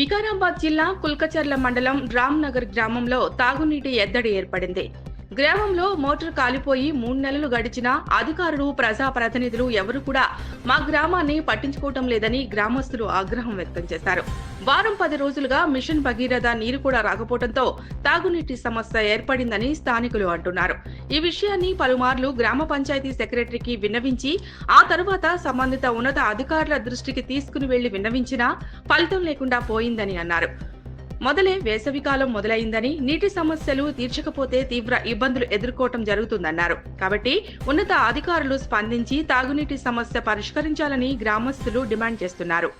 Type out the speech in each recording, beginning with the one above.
వికారాబాద్ జిల్లా కుల్కచర్ల మండలం రామ్నగర్ గ్రామంలో తాగునీటి ఎద్దడి ఏర్పడింది. గ్రామంలో మోటార్ కాలిపోయి మూడు నెలలు గడిచినా అధికారులు ప్రజాప్రతినిధులు ఎవరు కూడా మా గ్రామాన్ని పట్టించుకోవటం లేదని గ్రామస్తులు ఆగ్రహం వ్యక్తం చేశారు. వారం పది రోజులుగా మిషన్ భగీరథ నీరు కూడా రాకపోవడంతో తాగునీటి సమస్య ఏర్పడిందని స్థానికులు అంటున్నారు. ఈ విషయాన్ని పలుమార్లు గ్రామ పంచాయతీ సెక్రటరీకి విన్నవించి ఆ తరువాత సంబంధిత ఉన్నత అధికారుల దృష్టికి తీసుకుని వెళ్ళి విన్నవించినా ఫలితం లేకుండా పోయిందని అన్నారు. మొదలే వేసవికాలం మొదలైందని నీటి సమస్యలు తీర్చకపోతే తీవ్ర ఇబ్బందులు ఎదుర్కోవటం జరుగుతుందన్నారు. కాబట్టి ఉన్నత అధికారులు స్పందించి తాగునీటి సమస్య పరిష్కరించాలని గ్రామస్తులు డిమాండ్ చేస్తున్నారు.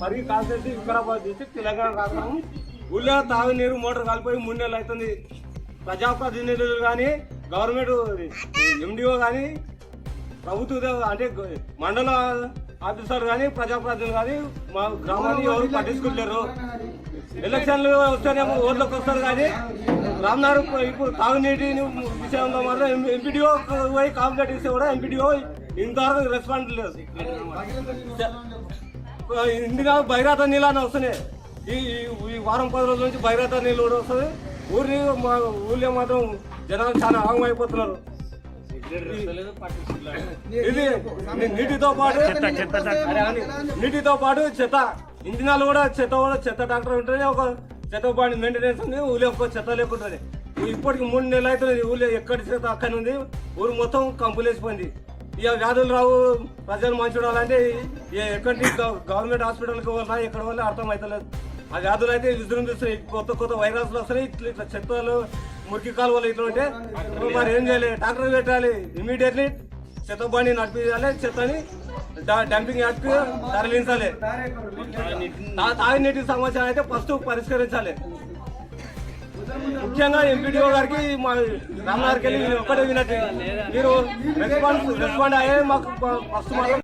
మరి కాసేసి వికారాబాద్ డిస్టిక్ తెలంగాణ రాష్ట్రం. ఊళ్ళో తాగునీరు మోటార్ కాలిపోయి మూడు నెలలు అవుతుంది. ప్రజాప్రతినిధులు కానీ గవర్నమెంట్ ఎండిఓ కానీ ప్రభుత్వ అంటే మండల ఆఫీసర్ కానీ ప్రజాప్రతినిధులు కానీ మా గ్రామాన్ని ఎవరు పట్టించుకుంటారు ఎలక్షన్లు వస్తేనేమో ఓట్లకు వస్తారు కానీ రామ్నారు ఇప్పుడు తాగునీటి విషయంలో మాత్రం ఎంపీడీఓ పోయి కాంప్లైంట్ ఇస్తే కూడా ఎంపీడీఓ ఇంతవరకు రెస్పాన్స్ లేదు. ఇందిగా బైరాత నీళ్ళు అని వస్తున్నాయి. ఈ ఈ- వారం పది రోజుల నుంచి బైరాత నీళ్ళు కూడా వస్తుంది ఊరిని మా ఊళ్ళో మాత్రం జనాలు చాలా ఆగం అయిపోతున్నారు. ఇది నీటితో పాటు నీటితో పాటు చెత్త. ఇంజినాలు కూడా చెత్త కూడా చెత్త డాక్టర్ ఉంటుంది ఒక చెత్త బండి మెయింటెనెన్స్ ఉంది ఊళ్ళో ఒక చెత్త లేకుంటుంది ఇప్పటికి మూడు నెలలు అవుతుంది ఊళ్ళో ఎక్కడి చెత్త అక్కడ ఉంది. ఊరు మొత్తం కంపులేసిపోయింది. ఇక వ్యాధులు రావు ప్రజలు మంచి చూడాలంటే ఎక్కడి గవర్నమెంట్ హాస్పిటల్కి వల్ల ఎక్కడ వల్ల అర్థం అవుతలేదు ఆ వ్యాధులు అయితే విజృంభిస్తున్నాయి కొత్త కొత్త వైరస్లు వస్తున్నాయి ఇట్లా ఇట్లా చెత్తలు మురికి కాలువలు ఇట్లా ఉంటే మరి ఏం చేయాలి? డాక్టర్ పెట్టాలి ఇమీడియట్లీ చెత్త బండి నడిపించాలి చెత్తని డంపింగ్ యార్డ్కి తరలించాలి. తాగినీటి తాగునీటి సమస్య అయితే ఫస్ట్ పరిష్కరించాలి. ముఖ్యంగా ఎంపీడీఓ గారికి మా రామ్నగర్కి వెళ్ళి ఒక్కటే వినట్టు మీరు రెస్పాన్స్ రెస్పాండ్ అయ్యే మాకు ఫస్ట్ మాత్రం